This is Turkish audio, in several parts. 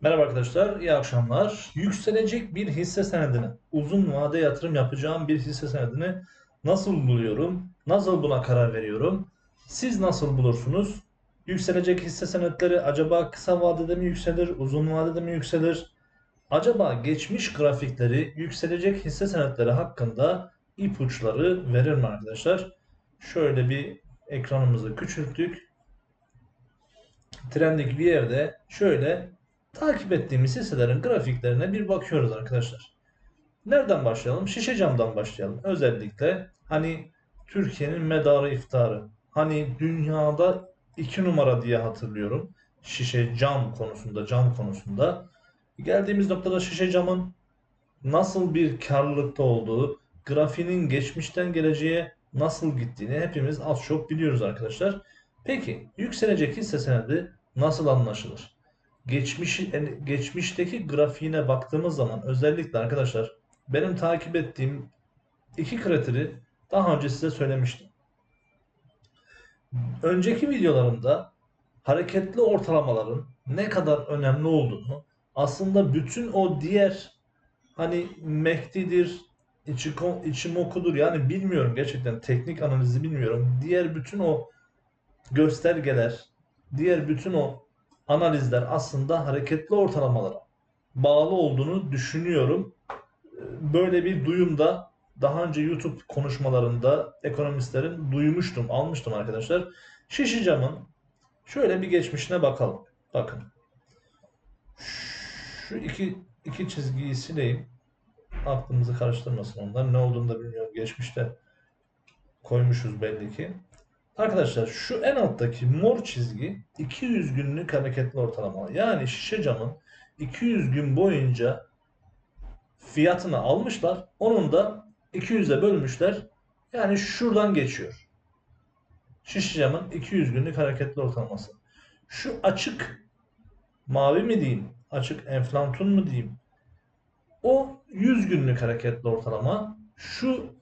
Merhaba arkadaşlar, iyi akşamlar. Yükselecek bir hisse senedini, uzun vade yatırım yapacağım bir hisse senedini nasıl buluyorum? Nasıl buna karar veriyorum? Siz nasıl bulursunuz? Yükselecek hisse senetleri acaba kısa vadede mi yükselir, uzun vadede mi yükselir? Acaba geçmiş grafikleri yükselecek hisse senetleri hakkında ipuçları verir mi arkadaşlar? Şöyle bir ekranımızı küçülttük. Trendik bir yerde şöyle takip ettiğimiz hisselerin grafiklerine bir bakıyoruz arkadaşlar. Nereden başlayalım? Şişe camdan başlayalım. Özellikle hani Türkiye'nin medarı iftarı. Hani dünyada iki numara diye hatırlıyorum. Şişe cam konusunda, cam konusunda. Geldiğimiz noktada şişe camın nasıl bir karlılıkta olduğu, grafiğinin geçmişten geleceğe nasıl gittiğini hepimiz az çok biliyoruz arkadaşlar. Peki yükselecek hisse senedi nasıl anlaşılır? Geçmiş, geçmişteki grafiğine baktığımız zaman özellikle arkadaşlar benim takip ettiğim iki kriteri daha önce size söylemiştim. Önceki videolarımda hareketli ortalamaların ne kadar önemli olduğunu aslında bütün o diğer hani Mehdi'dir, Ichiko- Ichimoku'dur yani bilmiyorum gerçekten teknik analizi bilmiyorum. Diğer bütün o göstergeler, diğer bütün o analizler aslında hareketli ortalamalara bağlı olduğunu düşünüyorum. Böyle bir duyum da daha önce YouTube konuşmalarında ekonomistlerin duymuştum, almıştım arkadaşlar. Şişi camın şöyle bir geçmişine bakalım. Bakın. Şu iki, iki çizgiyi sileyim. Aklımızı karıştırmasın onlar. Ne olduğunu da bilmiyorum. Geçmişte koymuşuz belli ki. Arkadaşlar şu en alttaki mor çizgi 200 günlük hareketli ortalama. Yani şişe camın 200 gün boyunca fiyatını almışlar. Onun da 200'e bölmüşler. Yani şuradan geçiyor. Şişe camın 200 günlük hareketli ortalaması. Şu açık mavi mi diyeyim? Açık enflantun mu diyeyim? O 100 günlük hareketli ortalama. Şu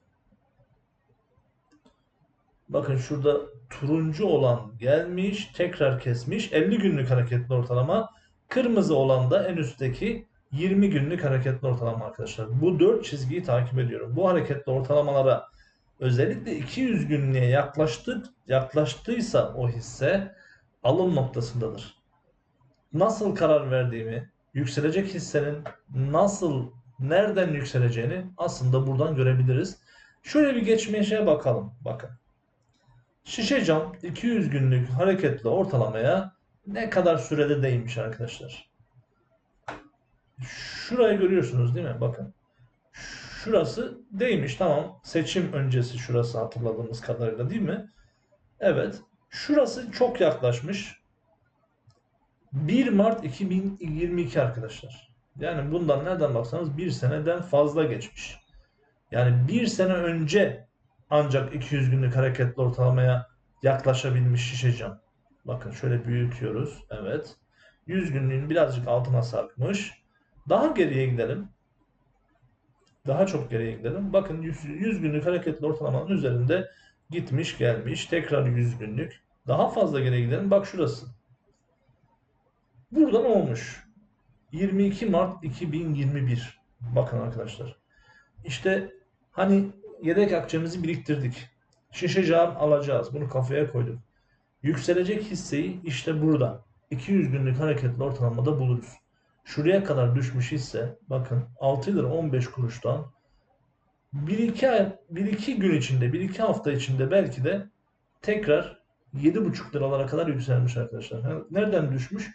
Bakın şurada turuncu olan gelmiş, tekrar kesmiş. 50 günlük hareketli ortalama. Kırmızı olan da en üstteki 20 günlük hareketli ortalama arkadaşlar. Bu 4 çizgiyi takip ediyorum. Bu hareketli ortalamalara özellikle 200 günlüğe yaklaştık, yaklaştıysa o hisse alım noktasındadır. Nasıl karar verdiğimi, yükselecek hissenin nasıl, nereden yükseleceğini aslında buradan görebiliriz. Şöyle bir geçmişe bakalım. Bakın. Şişe cam 200 günlük hareketli ortalamaya ne kadar sürede değinmiş arkadaşlar. Şurayı görüyorsunuz değil mi? Bakın. Şurası değmiş tamam. Seçim öncesi şurası hatırladığımız kadarıyla değil mi? Evet. Şurası çok yaklaşmış. 1 Mart 2022 arkadaşlar. Yani bundan nereden baksanız bir seneden fazla geçmiş. Yani bir sene önce ancak 200 günlük hareketli ortalamaya yaklaşabilmiş şişe cam. Bakın şöyle büyütüyoruz. Evet. 100 günlüğün birazcık altına sarkmış. Daha geriye gidelim. Daha çok geriye gidelim. Bakın 100, 100 günlük hareketli ortalamanın üzerinde gitmiş gelmiş. Tekrar 100 günlük. Daha fazla geriye gidelim. Bak şurası. Buradan olmuş. 22 Mart 2021. Bakın arkadaşlar. İşte hani yedek akçemizi biriktirdik. Şişe cam alacağız. Bunu kafaya koyduk. Yükselecek hisseyi işte burada. 200 günlük hareketli ortalamada buluruz. Şuraya kadar düşmüş hisse bakın 6 lira 15 kuruştan 1-2 ay 1-2 gün içinde 1-2 hafta içinde belki de tekrar 7,5 liralara kadar yükselmiş arkadaşlar. Nereden düşmüş?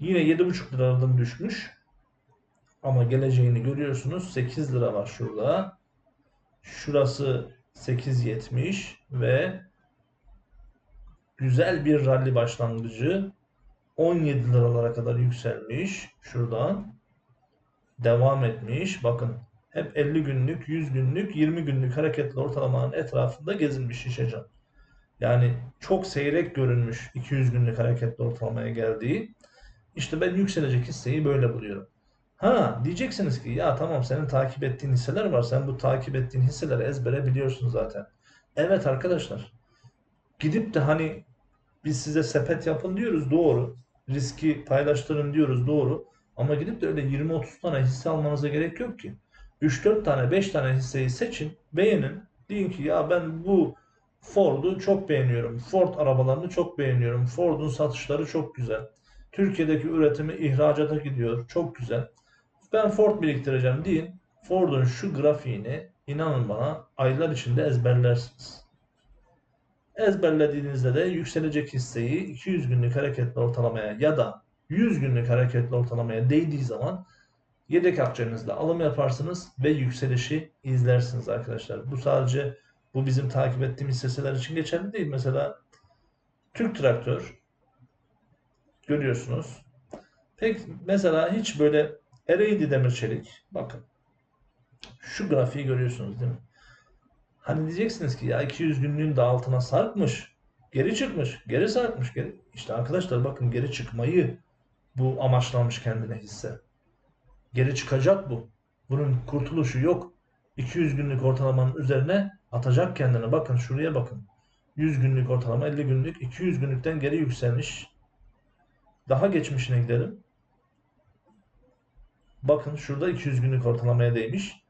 Yine 7,5 liradan düşmüş. Ama geleceğini görüyorsunuz. 8 lira var şurada. Şurası 8.70 ve güzel bir rally başlangıcı. 17 liralara kadar yükselmiş. Şuradan devam etmiş. Bakın hep 50 günlük 100 günlük 20 günlük hareketli ortalamanın etrafında gezinmiş şişecam yani çok seyrek görünmüş 200 günlük hareketli ortalamaya geldiği. İşte ben yükselecek hisseyi böyle buluyorum Ha diyeceksiniz ki ya tamam senin takip ettiğin hisseler var. Sen bu takip ettiğin hisseleri ezbere biliyorsun zaten. Evet arkadaşlar. Gidip de hani biz size sepet yapın diyoruz doğru. Riski paylaştırın diyoruz doğru. Ama gidip de öyle 20-30 tane hisse almanıza gerek yok ki. 3-4 tane 5 tane hisseyi seçin, beğenin. Deyin ki ya ben bu Ford'u çok beğeniyorum. Ford arabalarını çok beğeniyorum. Ford'un satışları çok güzel. Türkiye'deki üretimi ihracata gidiyor. Çok güzel. Ben Ford biriktireceğim deyin. Ford'un şu grafiğini inanın bana aylar içinde ezberlersiniz. Ezberlediğinizde de yükselecek hisseyi 200 günlük hareketli ortalamaya ya da 100 günlük hareketli ortalamaya değdiği zaman yedek akçenizle alım yaparsınız ve yükselişi izlersiniz arkadaşlar. Bu sadece bu bizim takip ettiğimiz hisseler için geçerli değil. Mesela Türk Traktör görüyorsunuz. Pek mesela hiç böyle Ereğli Demir Çelik bakın şu grafiği görüyorsunuz değil mi? Hani diyeceksiniz ki ya 200 günlüğün de altına sarkmış, geri çıkmış, geri sarkmış. Geri... İşte arkadaşlar bakın geri çıkmayı bu amaçlamış kendine hisse. Geri çıkacak bu. Bunun kurtuluşu yok. 200 günlük ortalamanın üzerine atacak kendini. Bakın şuraya bakın. 100 günlük ortalama 50 günlük 200 günlükten geri yükselmiş. Daha geçmişine gidelim. Bakın şurada 200 günlük ortalamaya değmiş.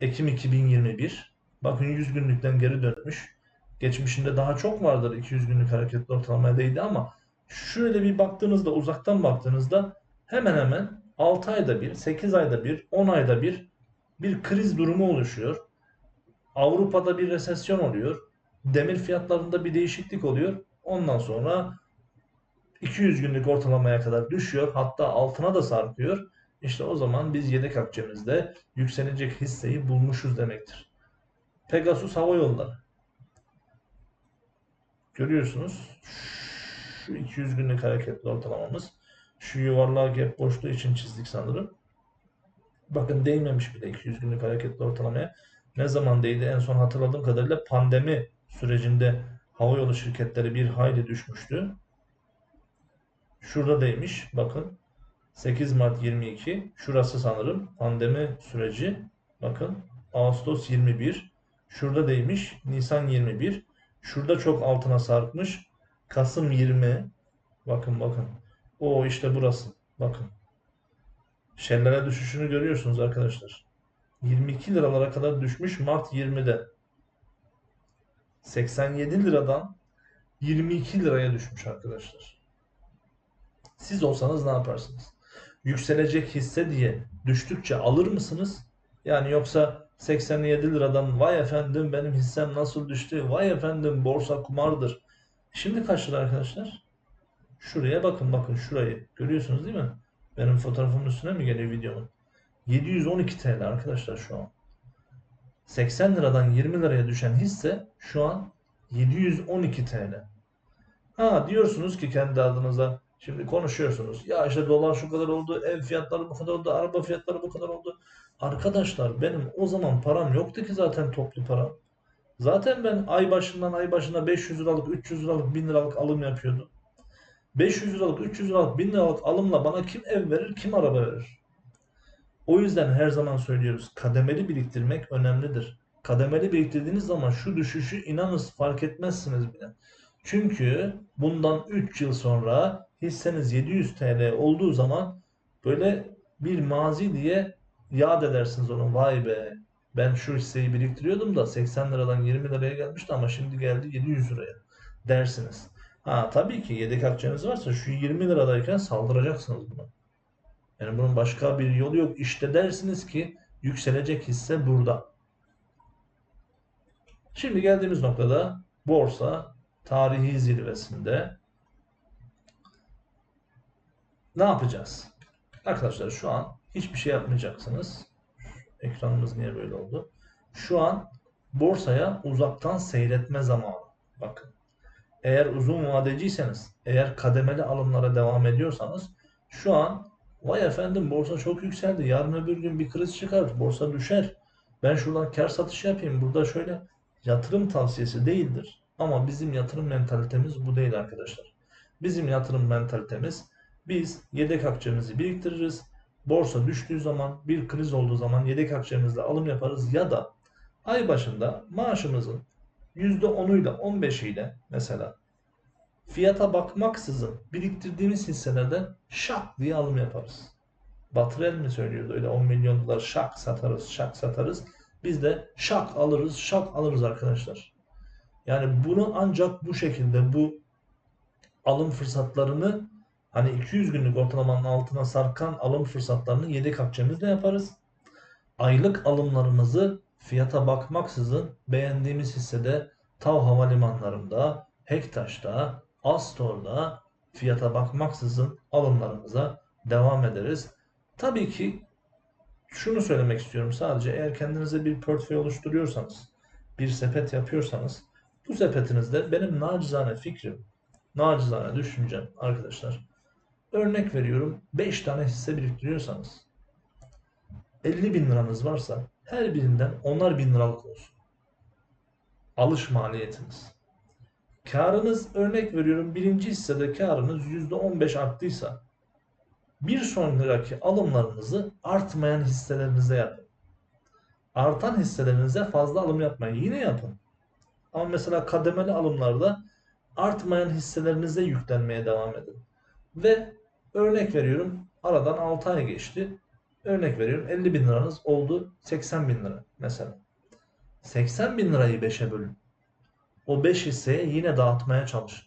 Ekim 2021. Bakın 100 günlükten geri dönmüş. Geçmişinde daha çok vardır 200 günlük hareketli ortalamaya değdi ama şöyle bir baktığınızda uzaktan baktığınızda hemen hemen 6 ayda bir, 8 ayda bir, 10 ayda bir bir kriz durumu oluşuyor. Avrupa'da bir resesyon oluyor. Demir fiyatlarında bir değişiklik oluyor. Ondan sonra 200 günlük ortalamaya kadar düşüyor. Hatta altına da sarkıyor. İşte o zaman biz yedek akçemizde yükselecek hisseyi bulmuşuz demektir. Pegasus Hava Yolları. Görüyorsunuz. Şu 200 günlük hareketli ortalamamız. Şu yuvarlağı gap boşluğu için çizdik sanırım. Bakın değmemiş bile 200 günlük hareketli ortalamaya. Ne zaman değdi? En son hatırladığım kadarıyla pandemi sürecinde havayolu şirketleri bir hayli düşmüştü. Şurada değmiş. Bakın 8 Mart 22. Şurası sanırım pandemi süreci. Bakın Ağustos 21. Şurada değmiş. Nisan 21. Şurada çok altına sarkmış. Kasım 20. Bakın bakın. O işte burası. Bakın. Şellere düşüşünü görüyorsunuz arkadaşlar. 22 liralara kadar düşmüş Mart 20'de. 87 liradan 22 liraya düşmüş arkadaşlar. Siz olsanız ne yaparsınız? Yükselecek hisse diye düştükçe alır mısınız? Yani yoksa 87 liradan vay efendim benim hissem nasıl düştü? Vay efendim borsa kumardır. Şimdi kaç arkadaşlar? Şuraya bakın bakın şurayı. Görüyorsunuz değil mi? Benim fotoğrafımın üstüne mi geliyor videomun? 712 TL arkadaşlar şu an. 80 liradan 20 liraya düşen hisse şu an 712 TL. Ha diyorsunuz ki kendi adınıza şimdi konuşuyorsunuz. Ya işte dolar şu kadar oldu, ev fiyatları bu kadar oldu, araba fiyatları bu kadar oldu. Arkadaşlar benim o zaman param yoktu ki zaten toplu param. Zaten ben ay başından ay başına 500 liralık, 300 liralık, 1000 liralık alım yapıyordum. 500 liralık, 300 liralık, 1000 liralık alımla bana kim ev verir, kim araba verir? O yüzden her zaman söylüyoruz kademeli biriktirmek önemlidir. Kademeli biriktirdiğiniz zaman şu düşüşü inanınız fark etmezsiniz bile. Çünkü bundan 3 yıl sonra hisseniz 700 TL olduğu zaman böyle bir mazi diye yad edersiniz onu. Vay be ben şu hisseyi biriktiriyordum da 80 liradan 20 liraya gelmişti ama şimdi geldi 700 liraya dersiniz. Ha tabii ki yedek akçeniz varsa şu 20 liradayken saldıracaksınız bunu. Yani bunun başka bir yolu yok. İşte dersiniz ki yükselecek hisse burada. Şimdi geldiğimiz noktada borsa tarihi zirvesinde ne yapacağız? Arkadaşlar şu an hiçbir şey yapmayacaksınız. Ekranımız niye böyle oldu? Şu an borsaya uzaktan seyretme zamanı. Bakın. Eğer uzun vadeciyseniz, eğer kademeli alımlara devam ediyorsanız şu an vay efendim borsa çok yükseldi. Yarın öbür gün bir kriz çıkar, borsa düşer. Ben şuradan kar satışı yapayım. Burada şöyle yatırım tavsiyesi değildir. Ama bizim yatırım mentalitemiz bu değil arkadaşlar. Bizim yatırım mentalitemiz biz yedek akçemizi biriktiririz. Borsa düştüğü zaman, bir kriz olduğu zaman yedek akçemizle alım yaparız ya da ay başında maaşımızın %10'uyla 15'iyle mesela fiyata bakmaksızın biriktirdiğimiz hisselerden şak diye alım yaparız. Batırel mi söylüyordu öyle 10 milyon dolar şak satarız, şak satarız. Biz de şak alırız, şak alırız arkadaşlar. Yani bunu ancak bu şekilde bu alım fırsatlarını hani 200 günlük ortalamanın altına sarkan alım fırsatlarını yedek akçemizle yaparız. Aylık alımlarımızı fiyata bakmaksızın beğendiğimiz hissede TAV havalimanlarında, Hektaş'ta, Astor'da fiyata bakmaksızın alımlarımıza devam ederiz. Tabii ki şunu söylemek istiyorum sadece eğer kendinize bir portföy oluşturuyorsanız, bir sepet yapıyorsanız bu sepetinizde benim nacizane fikrim, nacizane düşüncem arkadaşlar. Örnek veriyorum 5 tane hisse biriktiriyorsanız 50 bin liranız varsa her birinden 10'ar bin liralık olsun. Alış maliyetiniz. Karınız örnek veriyorum birinci hissede karınız %15 arttıysa bir sonraki alımlarınızı artmayan hisselerinize yapın. Artan hisselerinize fazla alım yapmayın. Yine yapın. Ama mesela kademeli alımlarda artmayan hisselerinize yüklenmeye devam edin. Ve örnek veriyorum aradan 6 ay geçti. Örnek veriyorum 50 bin liranız oldu 80 bin lira mesela. 80 bin lirayı 5'e bölün. O 5 hisseye yine dağıtmaya çalışın.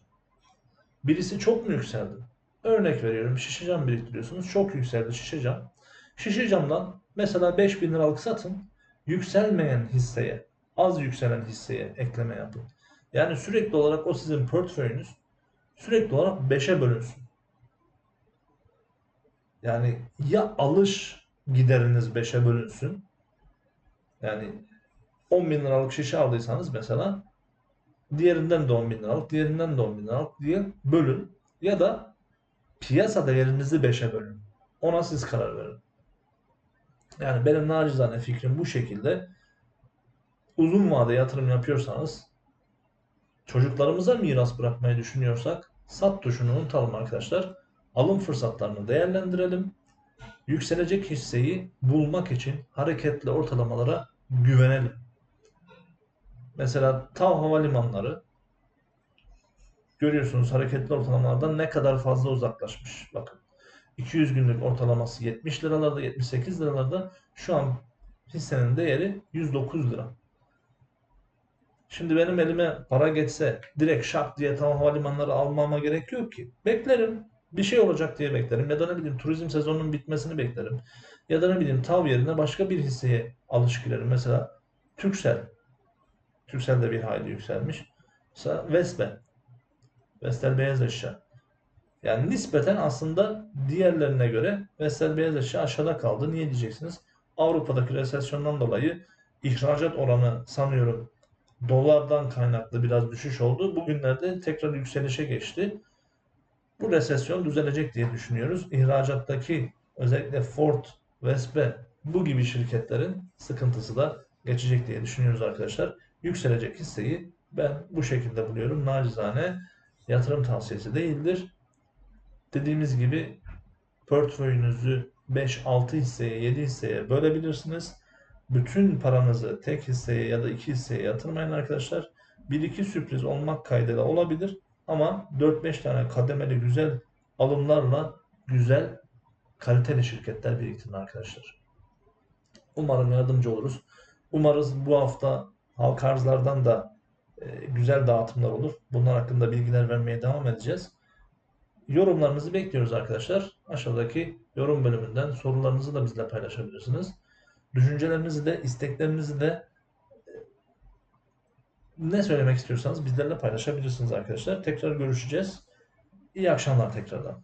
Birisi çok mu yükseldi? Örnek veriyorum şişe cam biriktiriyorsunuz. Çok yükseldi şişe cam. Şişe camdan mesela 5 bin liralık satın. Yükselmeyen hisseye, az yükselen hisseye ekleme yapın. Yani sürekli olarak o sizin portföyünüz sürekli olarak 5'e bölünsün. Yani ya alış gideriniz 5'e bölünsün. Yani 10 bin liralık şişe aldıysanız mesela diğerinden de 10 bin liralık, diğerinden de 10 bin liralık diye bölün. Ya da piyasa değerinizi 5'e bölün. Ona siz karar verin. Yani benim nacizane fikrim bu şekilde. Uzun vade yatırım yapıyorsanız çocuklarımıza miras bırakmayı düşünüyorsak sat tuşunu unutalım arkadaşlar. Alım fırsatlarını değerlendirelim. Yükselecek hisseyi bulmak için hareketli ortalamalara güvenelim. Mesela TAV havalimanları görüyorsunuz hareketli ortalamalardan ne kadar fazla uzaklaşmış. Bakın 200 günlük ortalaması 70 liralarda 78 liralarda şu an hissenin değeri 109 lira. Şimdi benim elime para geçse direkt şak diye tam havalimanları almama gerek yok ki. Beklerim. Bir şey olacak diye beklerim. Ya da ne bileyim turizm sezonunun bitmesini beklerim. Ya da ne bileyim TAV yerine başka bir hisseye alış girerim. Mesela Türksel. Türksel de bir hayli yükselmiş. Mesela Vespe. Vestel Beyaz Eşya. Yani nispeten aslında diğerlerine göre Vestel Beyaz Eşya aşağıda kaldı. Niye diyeceksiniz? Avrupa'daki resesyondan dolayı ihracat oranı sanıyorum dolardan kaynaklı biraz düşüş oldu. Bugünlerde tekrar yükselişe geçti. Bu resesyon düzelecek diye düşünüyoruz. İhracattaki özellikle Ford, Vespe bu gibi şirketlerin sıkıntısı da geçecek diye düşünüyoruz arkadaşlar. Yükselecek hisseyi ben bu şekilde buluyorum. Nacizane yatırım tavsiyesi değildir. Dediğimiz gibi portföyünüzü 5-6 hisseye, 7 hisseye bölebilirsiniz. Bütün paranızı tek hisseye ya da iki hisseye yatırmayın arkadaşlar. Bir iki sürpriz olmak kaydıyla olabilir ama 4-5 tane kademeli güzel alımlarla güzel kaliteli şirketler biriktirin arkadaşlar. Umarım yardımcı oluruz. Umarız bu hafta halk arzlardan da e, güzel dağıtımlar olur. Bunlar hakkında bilgiler vermeye devam edeceğiz. Yorumlarınızı bekliyoruz arkadaşlar. Aşağıdaki yorum bölümünden sorularınızı da bizle paylaşabilirsiniz. Düşüncelerinizi de, isteklerinizi de e, ne söylemek istiyorsanız bizlerle paylaşabilirsiniz arkadaşlar. Tekrar görüşeceğiz. İyi akşamlar tekrardan.